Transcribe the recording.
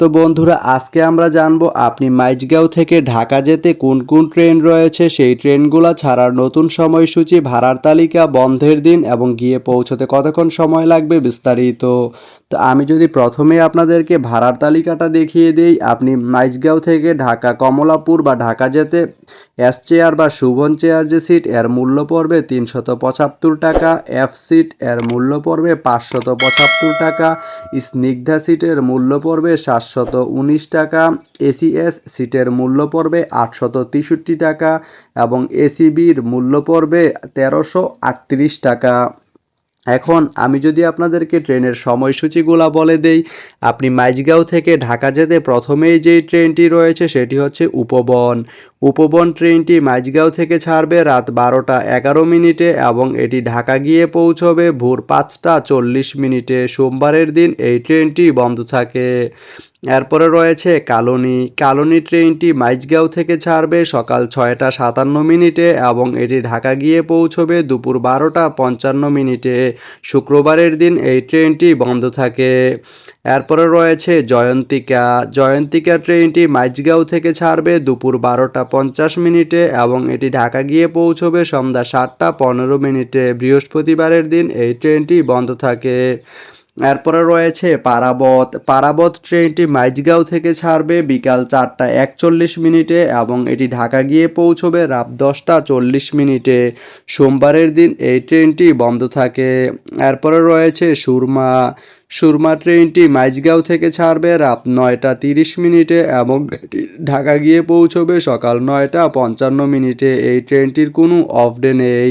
তো বন্ধুরা, আজকে আমরা জানব আপনি মাইজগাঁও থেকে ঢাকা যেতে কোন কোন ট্রেন রয়েছে? সেই ট্রেনগুলো ছাড়ার নতুন সময়সূচি ভাড়ার তালিকা বন্ধের দিন এবং গিয়ে পৌঁছতে কতক্ষণ সময় লাগবে বিস্তারিত। তো আমি যদি প্রথমে আপনাদেরকে ভাড়ার তালিকাটা দেখিয়ে দিই, আপনি মাইজগাঁও থেকে ঢাকা কমলাপুর বা ঢাকা যেতে এস চেয়ার বা শুভন চেয়ার যে সিট, এর মূল্য পড়বে তিনশত পঁচাত্তর টাকা। এফ সিট, এর মূল্য পড়বে পাঁচশত পঁচাত্তর টাকা। স্নিগ্ধা সিটের মূল্য পড়বে সাতশত উনিশ টাকা, এসিএস সিটের মূল্য পড়বে আটশত তেষট্টি টাকা এবং এসিবির মূল্য পড়বে তেরোশো আটত্রিশ টাকা। এখন আমি যদি আপনাদেরকে ট্রেনের সময়সূচিগুলা বলে দেই, আপনি মাইজগাঁও থেকে ঢাকা যেতে প্রথমেই যেই ট্রেনটি রয়েছে সেটি হচ্ছে উপবন। উপবন ট্রেনটি মাইজগাঁও থেকে ছাড়বে রাত বারোটা এগারো মিনিটে এবং এটি ঢাকা গিয়ে পৌঁছবে ভোর পাঁচটা চল্লিশ মিনিটে। সোমবারের দিন এই ট্রেনটি বন্ধ থাকে। এরপরে রয়েছে কালনি। কালনি ট্রেনটি মাইজগাঁও থেকে ছাড়বে সকাল ছয়টা সাতান্ন মিনিটে এবং এটি ঢাকা গিয়ে পৌঁছবে দুপুর বারোটা পঞ্চান্ন মিনিটে। শুক্রবারের দিন এই ট্রেনটি বন্ধ থাকে। এরপরে রয়েছে জয়ন্তিকা। জয়ন্তিকা ট্রেনটি মাইজগাঁও থেকে ছাড়বে দুপুর বারোটা পঞ্চাশ মিনিটে এবং এটি ঢাকা গিয়ে পৌঁছবে সন্ধ্যা সাতটা পনেরো মিনিটে। বৃহস্পতিবারের দিন এই ট্রেনটি বন্ধ থাকে। এরপরে রয়েছে পারাবত। পারাবত ট্রেনটি মাইজগাঁও থেকে ছাড়বে বিকাল চারটা একচল্লিশ মিনিটে এবং এটি ঢাকা গিয়ে পৌঁছবে রাত দশটা চল্লিশ মিনিটে। সোমবারের দিন এই ট্রেনটি বন্ধ থাকে। এরপরে রয়েছে সুরমা। সুরমা ট্রেনটি মাইজগাঁও থেকে ছাড়বে রাত নয়টা তিরিশ মিনিটে এবং ঢাকা গিয়ে পৌঁছবে সকাল নয়টা পঞ্চান্ন মিনিটে। এই ট্রেনটির কোনো অফ ডে নেই।